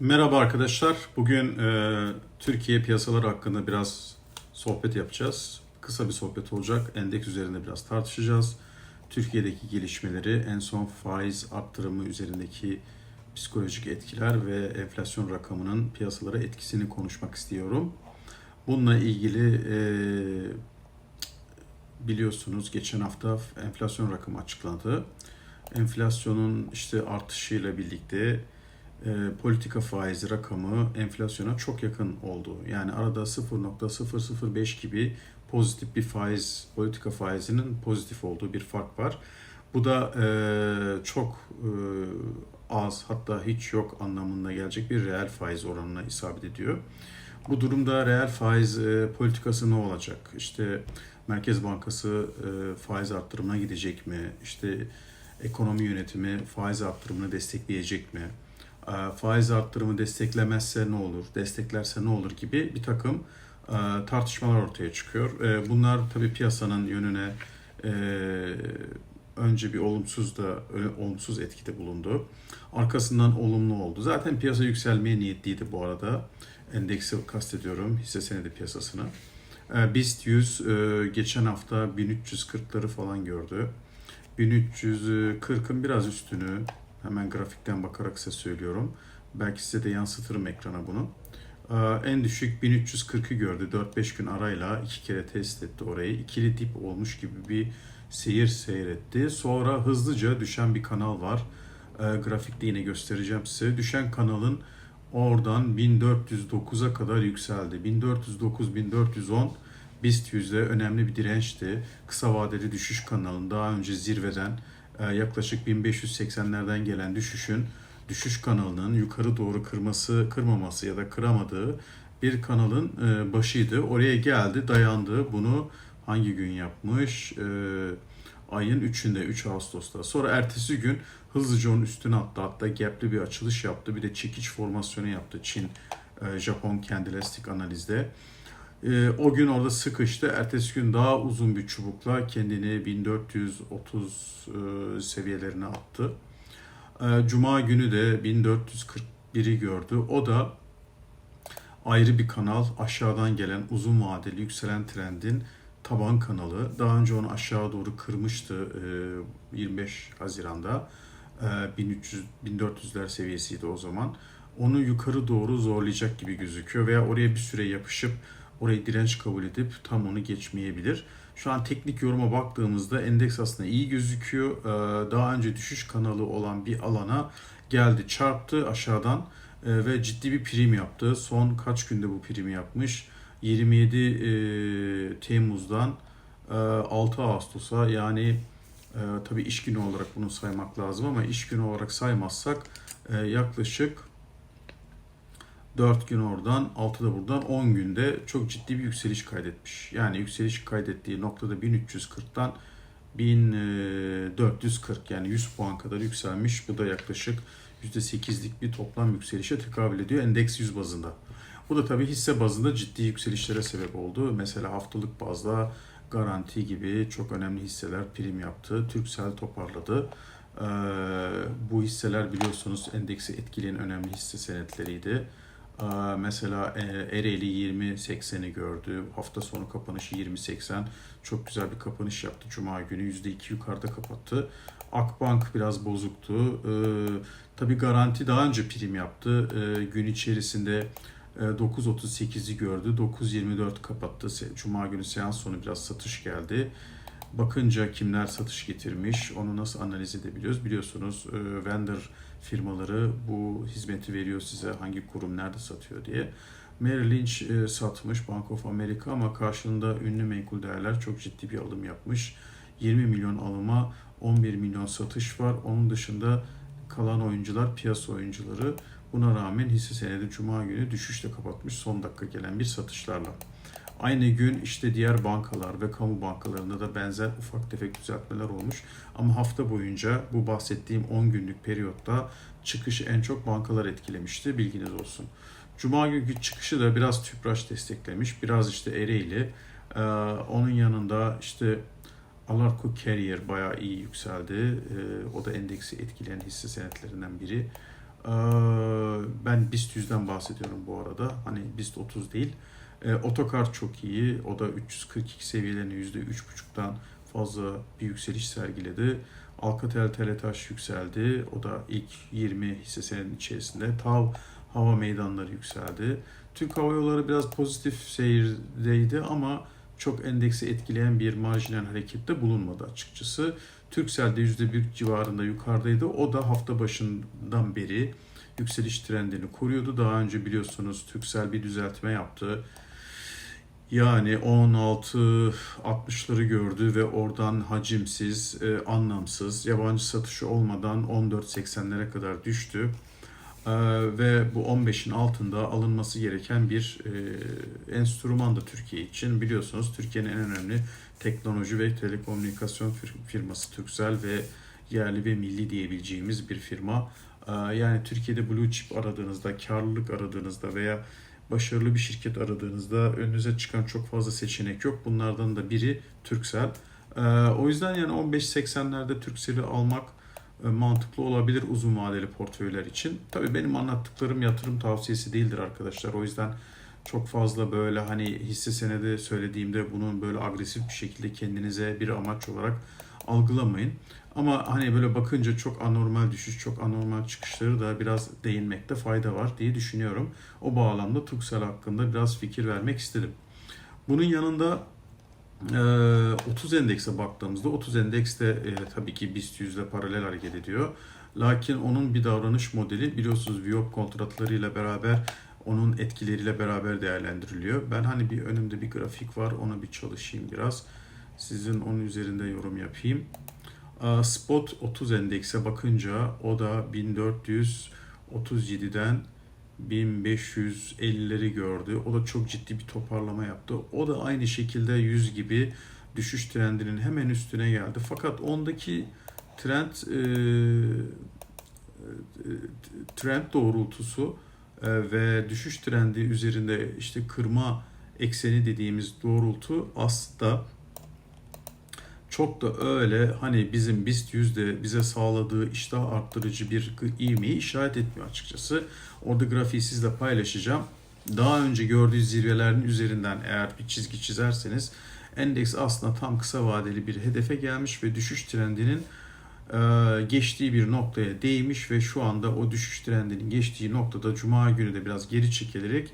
Merhaba arkadaşlar. Bugün e, Türkiye piyasaları hakkında biraz sohbet yapacağız. Kısa bir sohbet olacak. Endeks üzerinde biraz tartışacağız. Türkiye'deki gelişmeleri, en son faiz arttırımı üzerindeki psikolojik etkiler ve enflasyon rakamının piyasalara etkisini konuşmak istiyorum. Bununla ilgili e, biliyorsunuz geçen hafta enflasyon rakamı açıklandı. Enflasyonun işte artışıyla birlikte e, politika faizi rakamı enflasyona çok yakın oldu. Yani arada 0.005 gibi pozitif bir faiz, politika faizinin pozitif olduğu bir fark var. Bu da e, çok e, az hatta hiç yok anlamına gelecek bir reel faiz oranına isabet ediyor. Bu durumda reel faiz e, politikası ne olacak? İşte Merkez Bankası e, faiz arttırımına gidecek mi? İşte ekonomi yönetimi faiz arttırımını destekleyecek mi? E, faiz arttırımı desteklemezse ne olur, desteklerse ne olur gibi bir takım e, tartışmalar ortaya çıkıyor. E, bunlar tabii piyasanın yönüne önce bir olumsuz da olumsuz etkide bulundu. Arkasından olumlu oldu. Zaten piyasa yükselmeye niyetliydi bu arada. Endeksi kastediyorum hisse senedi piyasasını. BIST 100 e, geçen hafta 1340'ları falan gördü. 1340'ın biraz üstünü hemen grafikten bakarak size söylüyorum. Belki size de yansıtırım ekrana bunu. Ee, En düşük 1340'ı gördü. 4-5 gün arayla iki kere test etti orayı. İkili dip olmuş gibi bir seyir seyretti. Sonra hızlıca düşen bir kanal var. Ee, Grafikte yine göstereceğim size. Düşen kanalın oradan 1409'a kadar yükseldi. 1409-1410 BIST yüzde önemli bir dirençti. Kısa vadeli düşüş kanalının daha önce zirveden yaklaşık 1580'lerden gelen düşüşün düşüş kanalının yukarı doğru kırması, kırmaması ya da kıramadığı bir kanalın e, başıydı. Oraya geldi, dayandı. Bunu hangi gün yapmış? E, ayın 3'ünde, 3 Ağustos'ta. Sonra ertesi gün hızlıca onun üstüne attı. Hatta gapli bir açılış yaptı. Bir de çekiç formasyonu yaptı Çin, e, Japon kendilistik analizde. E, o gün orada sıkıştı. Ertesi gün daha uzun bir çubukla kendini 1430 e, seviyelerine attı. E, Cuma günü de 1441'i gördü. O da ayrı bir kanal. Aşağıdan gelen uzun vadeli yükselen trendin taban kanalı. Daha önce onu aşağı doğru kırmıştı e, 25 Haziran'da. E, 1300 1400'ler seviyesiydi o zaman. Onu yukarı doğru zorlayacak gibi gözüküyor veya oraya bir süre yapışıp orayı direnç kabul edip tam onu geçmeyebilir. Şu an teknik yoruma baktığımızda endeks aslında iyi gözüküyor. Ee, Daha önce düşüş kanalı olan bir alana geldi, çarptı aşağıdan e, ve ciddi bir prim yaptı. Son kaç günde bu primi yapmış? 27 e, Temmuz'dan e, 6 Ağustos'a yani tabii iş günü olarak bunu saymak lazım ama iş günü olarak saymazsak yaklaşık 4 gün oradan, 6 da buradan 10 günde çok ciddi bir yükseliş kaydetmiş. Yani yükseliş kaydettiği noktada 1340'tan 1440 yani 100 puan kadar yükselmiş. Bu da yaklaşık %8'lik bir toplam yükselişe tekabül ediyor endeks 100 bazında. Bu da tabii hisse bazında ciddi yükselişlere sebep oldu. Mesela haftalık bazda garanti gibi çok önemli hisseler prim yaptı. Türksel toparladı. Ee, bu hisseler biliyorsunuz endeksi etkileyen önemli hisse senetleriydi. Mesela e, Ereğli 20.80'i gördü. Hafta sonu kapanışı 20.80. Çok güzel bir kapanış yaptı. Cuma günü %2 yukarıda kapattı. Akbank biraz bozuktu. Ee, tabii garanti daha önce prim yaptı. Ee, gün içerisinde e, 9.38'i gördü. 9.24 kapattı. Cuma günü seans sonu biraz satış geldi. Bakınca kimler satış getirmiş, onu nasıl analiz edebiliyoruz? Biliyorsunuz e, vendor firmaları bu hizmeti veriyor size hangi kurum nerede satıyor diye. Merrill Lynch e, satmış Bank of America ama karşılığında ünlü menkul değerler çok ciddi bir alım yapmış. 20 milyon alıma 11 milyon satış var. Onun dışında kalan oyuncular piyasa oyuncuları. Buna rağmen hisse senedi Cuma günü düşüşle kapatmış son dakika gelen bir satışlarla. Aynı gün işte diğer bankalar ve kamu bankalarında da benzer ufak tefek düzeltmeler olmuş. Ama hafta boyunca bu bahsettiğim 10 günlük periyotta çıkışı en çok bankalar etkilemişti. Bilginiz olsun. Cuma günkü çıkışı da biraz Tüpraş desteklemiş. Biraz işte Ereğli. Ee, onun yanında işte Alarko Carrier bayağı iyi yükseldi. Ee, o da endeksi etkileyen hisse senetlerinden biri. Ee, ben BIST 100'den bahsediyorum bu arada. Hani BIST 30 değil. E, otokar çok iyi. O da 342 seviyelerine %3,5'tan fazla bir yükseliş sergiledi. Alcatel Teletaş yükseldi. O da ilk 20 hisse senedinin içerisinde. TAV hava meydanları yükseldi. Türk Hava Yolları biraz pozitif seyirdeydi ama çok endeksi etkileyen bir marjinal harekette bulunmadı açıkçası. Turkcell de %1 civarında yukarıdaydı. O da hafta başından beri yükseliş trendini koruyordu. Daha önce biliyorsunuz Turkcell bir düzeltme yaptı. Yani 16 60'ları gördü ve oradan hacimsiz, e, anlamsız, yabancı satışı olmadan 14.80'lere kadar düştü. E, ve bu 15'in altında alınması gereken bir e, enstrüman da Türkiye için. Biliyorsunuz Türkiye'nin en önemli teknoloji ve telekomünikasyon fir- firması Turkcell ve yerli ve milli diyebileceğimiz bir firma. E, yani Türkiye'de blue chip aradığınızda, karlılık aradığınızda veya başarılı bir şirket aradığınızda önünüze çıkan çok fazla seçenek yok. Bunlardan da biri Turkcell. Ee, o yüzden yani 15.80'lerde Turkcell'i almak e, mantıklı olabilir uzun vadeli portföyler için. Tabii benim anlattıklarım yatırım tavsiyesi değildir arkadaşlar. O yüzden çok fazla böyle hani hisse senedi söylediğimde bunun böyle agresif bir şekilde kendinize bir amaç olarak algılamayın. Ama hani böyle bakınca çok anormal düşüş, çok anormal çıkışları da biraz değinmekte fayda var diye düşünüyorum. O bağlamda Turkcell hakkında biraz fikir vermek istedim. Bunun yanında e, 30 endekse baktığımızda 30 endeks de e, tabii ki BIST 100 ile paralel hareket ediyor. Lakin onun bir davranış modeli biliyorsunuz Viyop kontratlarıyla beraber onun etkileriyle beraber değerlendiriliyor. Ben hani bir önümde bir grafik var ona bir çalışayım biraz. Sizin onun üzerinde yorum yapayım. Spot 30 endekse bakınca o da 1437'den 1550'leri gördü. O da çok ciddi bir toparlama yaptı. O da aynı şekilde 100 gibi düşüş trendinin hemen üstüne geldi. Fakat ondaki trend e, e, trend doğrultusu e, ve düşüş trendi üzerinde işte kırma ekseni dediğimiz doğrultu aslında çok da öyle hani bizim BIST yüzde bize sağladığı iştah arttırıcı bir ivmeyi işaret etmiyor açıkçası. Orada grafiği sizle paylaşacağım. Daha önce gördüğü zirvelerin üzerinden eğer bir çizgi çizerseniz endeks aslında tam kısa vadeli bir hedefe gelmiş ve düşüş trendinin e, geçtiği bir noktaya değmiş ve şu anda o düşüş trendinin geçtiği noktada Cuma günü de biraz geri çekilerek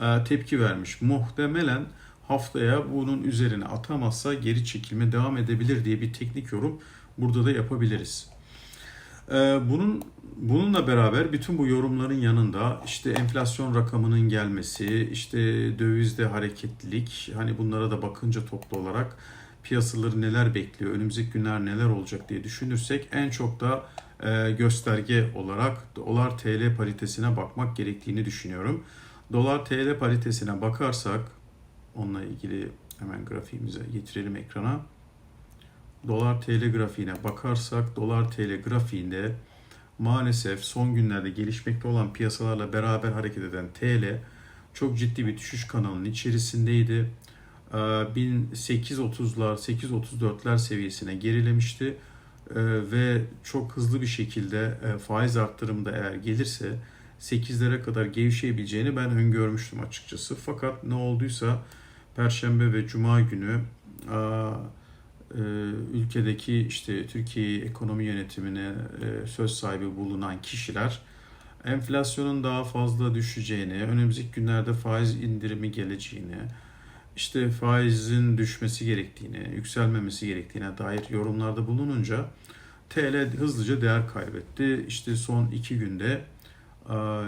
e, tepki vermiş. Muhtemelen haftaya bunun üzerine atamazsa geri çekilme devam edebilir diye bir teknik yorum burada da yapabiliriz. Ee, bunun bununla beraber bütün bu yorumların yanında işte enflasyon rakamının gelmesi, işte dövizde hareketlilik, hani bunlara da bakınca toplu olarak piyasaları neler bekliyor, önümüzdeki günler neler olacak diye düşünürsek en çok da e, gösterge olarak dolar TL paritesine bakmak gerektiğini düşünüyorum. Dolar TL paritesine bakarsak Onunla ilgili hemen grafiğimize getirelim ekrana. Dolar TL grafiğine bakarsak dolar TL grafiğinde maalesef son günlerde gelişmekte olan piyasalarla beraber hareket eden TL çok ciddi bir düşüş kanalının içerisindeydi. 1830'lar, 834'ler seviyesine gerilemişti Ee, ve çok hızlı bir şekilde e, faiz arttırımı da eğer gelirse 8'lere kadar gevşeyebileceğini ben öngörmüştüm açıkçası. Fakat ne olduysa Perşembe ve Cuma günü e, ülkedeki işte Türkiye ekonomi yönetimine e, söz sahibi bulunan kişiler enflasyonun daha fazla düşeceğini, önümüzdeki günlerde faiz indirimi geleceğini, işte faizin düşmesi gerektiğini, yükselmemesi gerektiğine dair yorumlarda bulununca TL hızlıca değer kaybetti. İşte son iki günde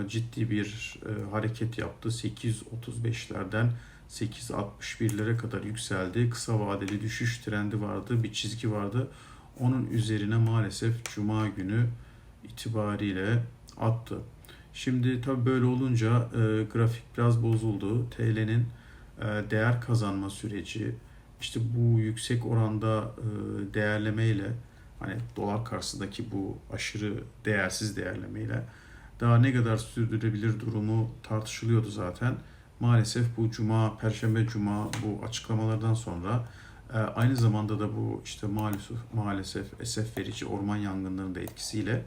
ciddi bir hareket yaptı. 8.35'lerden 8.61'lere kadar yükseldi. Kısa vadeli düşüş trendi vardı, bir çizgi vardı. Onun üzerine maalesef Cuma günü itibariyle attı. Şimdi tabi böyle olunca e, grafik biraz bozuldu. TL'nin e, değer kazanma süreci, işte bu yüksek oranda e, değerlemeyle hani dolar karşısındaki bu aşırı değersiz değerlemeyle daha ne kadar sürdürebilir durumu tartışılıyordu zaten maalesef bu cuma, perşembe cuma bu açıklamalardan sonra e, aynı zamanda da bu işte maalesef maalesef esef verici orman yangınlarının da etkisiyle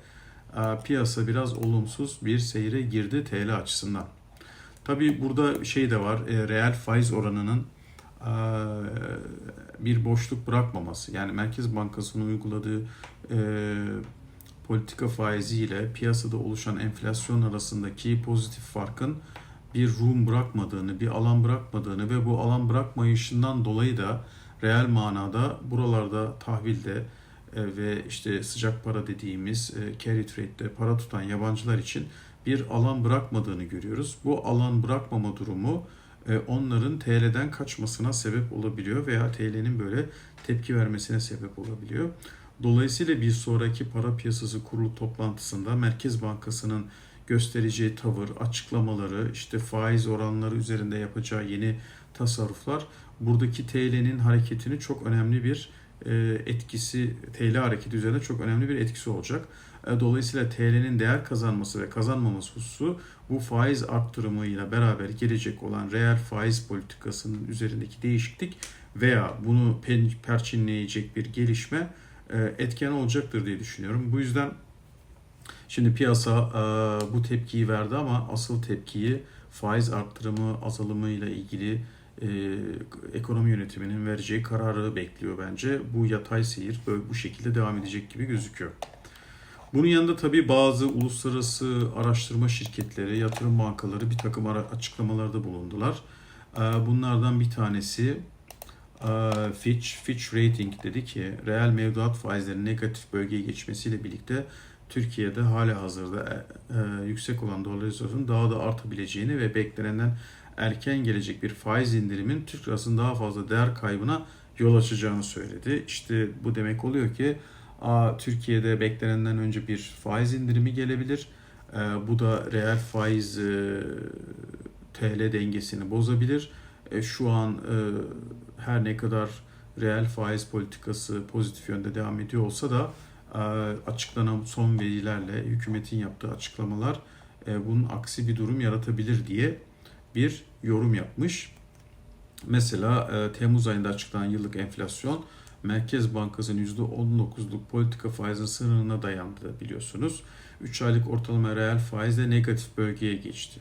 e, piyasa biraz olumsuz bir seyre girdi TL açısından. Tabii burada şey de var, e, reel faiz oranının bir boşluk bırakmaması. Yani Merkez Bankası'nın uyguladığı politika faizi ile piyasada oluşan enflasyon arasındaki pozitif farkın bir room bırakmadığını, bir alan bırakmadığını ve bu alan bırakmayışından dolayı da reel manada buralarda tahvilde e, ve işte sıcak para dediğimiz e, carry trade'de para tutan yabancılar için bir alan bırakmadığını görüyoruz. Bu alan bırakmama durumu e, onların TL'den kaçmasına sebep olabiliyor veya TL'nin böyle tepki vermesine sebep olabiliyor. Dolayısıyla bir sonraki para piyasası kurulu toplantısında Merkez Bankası'nın göstereceği tavır, açıklamaları, işte faiz oranları üzerinde yapacağı yeni tasarruflar buradaki TL'nin hareketini çok önemli bir e, etkisi, TL hareketi üzerinde çok önemli bir etkisi olacak. E, Dolayısıyla TL'nin değer kazanması ve kazanmaması hususu bu faiz arttırımıyla beraber gelecek olan reel faiz politikasının üzerindeki değişiklik veya bunu perçinleyecek bir gelişme e, etken olacaktır diye düşünüyorum. Bu yüzden şimdi piyasa e, bu tepkiyi verdi ama asıl tepkiyi faiz arttırımı azalımıyla ilgili e, ekonomi yönetiminin vereceği kararı bekliyor bence. Bu yatay seyir böyle bu şekilde devam edecek gibi gözüküyor. Bunun yanında tabii bazı uluslararası araştırma şirketleri, yatırım bankaları bir takım açıklamalarda bulundular. E, bunlardan bir tanesi e, Fitch, Fitch Rating dedi ki reel mevduat faizlerinin negatif bölgeye geçmesiyle birlikte Türkiye'de hala hazırda e, e, yüksek olan dolarizasyonun daha da artabileceğini ve beklenenden erken gelecek bir faiz indirimin Türk lirasının daha fazla değer kaybına yol açacağını söyledi. İşte bu demek oluyor ki a, Türkiye'de beklenenden önce bir faiz indirimi gelebilir. E, bu da reel faiz e, TL dengesini bozabilir. E, şu an e, her ne kadar reel faiz politikası pozitif yönde devam ediyor olsa da açıklanan son verilerle hükümetin yaptığı açıklamalar e, bunun aksi bir durum yaratabilir diye bir yorum yapmış. Mesela e, Temmuz ayında açıklanan yıllık enflasyon Merkez Bankası'nın %19'luk politika faizin sınırına dayandı biliyorsunuz. 3 aylık ortalama reel faizle negatif bölgeye geçti.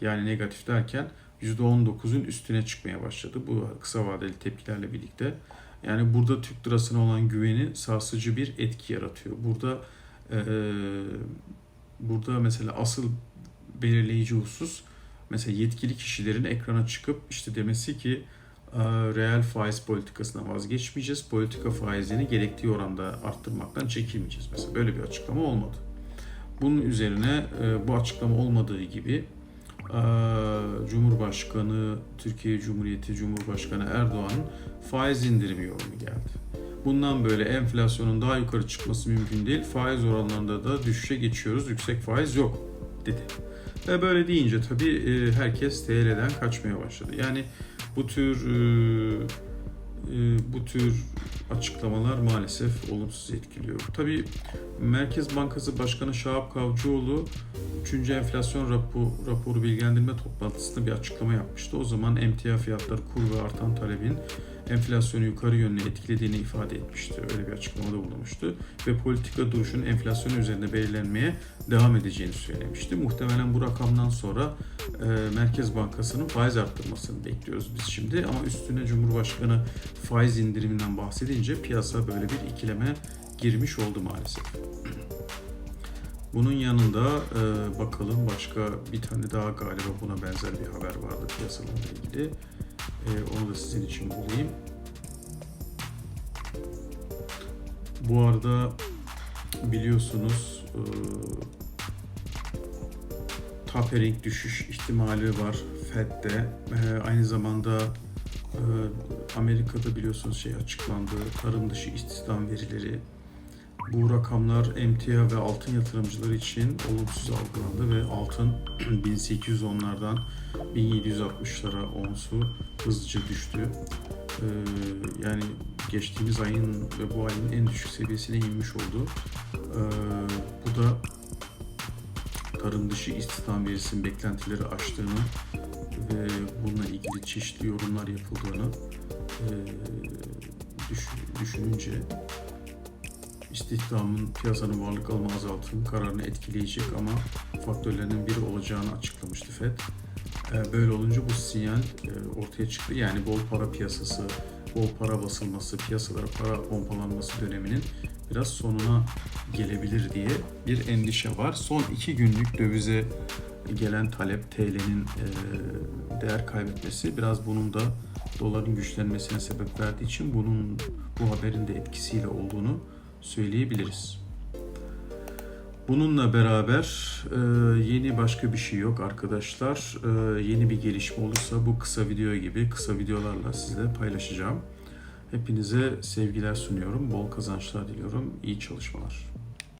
Yani negatif derken %19'un üstüne çıkmaya başladı. Bu kısa vadeli tepkilerle birlikte. Yani burada Türk lirasına olan güveni sarsıcı bir etki yaratıyor. Burada e, burada mesela asıl belirleyici husus mesela yetkili kişilerin ekrana çıkıp işte demesi ki reel faiz politikasına vazgeçmeyeceğiz. Politika faizini gerektiği oranda arttırmaktan çekinmeyeceğiz. Mesela böyle bir açıklama olmadı. Bunun üzerine bu açıklama olmadığı gibi Cumhurbaşkanı, Türkiye Cumhuriyeti Cumhurbaşkanı Erdoğan'ın faiz indirimi yorumu geldi. Bundan böyle enflasyonun daha yukarı çıkması mümkün değil. Faiz oranlarında da düşüşe geçiyoruz. Yüksek faiz yok dedi. Ve böyle deyince tabii e, herkes TL'den kaçmaya başladı. Yani bu tür e, bu tür açıklamalar maalesef olumsuz etkiliyor. Tabii Merkez Bankası Başkanı Şahap Kavcıoğlu 3. enflasyon raporu, raporu bilgilendirme toplantısında bir açıklama yapmıştı. O zaman emtia fiyatları kur ve artan talebin enflasyonu yukarı yönlü etkilediğini ifade etmişti. Öyle bir açıklamada bulunmuştu. Ve politika duruşunun enflasyon üzerinde belirlenmeye devam edeceğini söylemişti. Muhtemelen bu rakamdan sonra e, Merkez Bankası'nın faiz arttırmasını bekliyoruz biz şimdi. Ama üstüne Cumhurbaşkanı faiz indiriminden bahsedince piyasa böyle bir ikileme girmiş oldu maalesef. Bunun yanında e, bakalım başka bir tane daha galiba buna benzer bir haber vardı piyasalarla ilgili. E, onu da sizin için bulayım. Bu arada biliyorsunuz e, tapering düşüş ihtimali var Fed'de. E, aynı zamanda e, Amerika'da biliyorsunuz şey açıklandı. Tarım dışı istihdam verileri. Bu rakamlar emtia ve altın yatırımcıları için olumsuz algılandı ve altın 1810'lardan 1760'lara onsu hızlıca düştü. Ee, yani geçtiğimiz ayın ve bu ayın en düşük seviyesine inmiş oldu. Ee, bu da tarım dışı istihdam verisinin beklentileri aştığını ve bununla ilgili çeşitli yorumlar yapıldığını e, düş- düşününce istihdamın piyasanın varlık alma azaltım kararını etkileyecek ama faktörlerinin biri olacağını açıklamıştı FED. E, Böyle olunca bu sinyal e, ortaya çıktı. Yani bol para piyasası, bol para basılması, piyasalara para pompalanması döneminin biraz sonuna gelebilir diye bir endişe var. Son iki günlük dövize gelen talep TL'nin e, değer kaybetmesi biraz bunun da doların güçlenmesine sebep verdiği için bunun bu haberin de etkisiyle olduğunu söyleyebiliriz. Bununla beraber e, yeni başka bir şey yok arkadaşlar. E, yeni bir gelişme olursa bu kısa video gibi kısa videolarla sizle paylaşacağım. Hepinize sevgiler sunuyorum. Bol kazançlar diliyorum. İyi çalışmalar.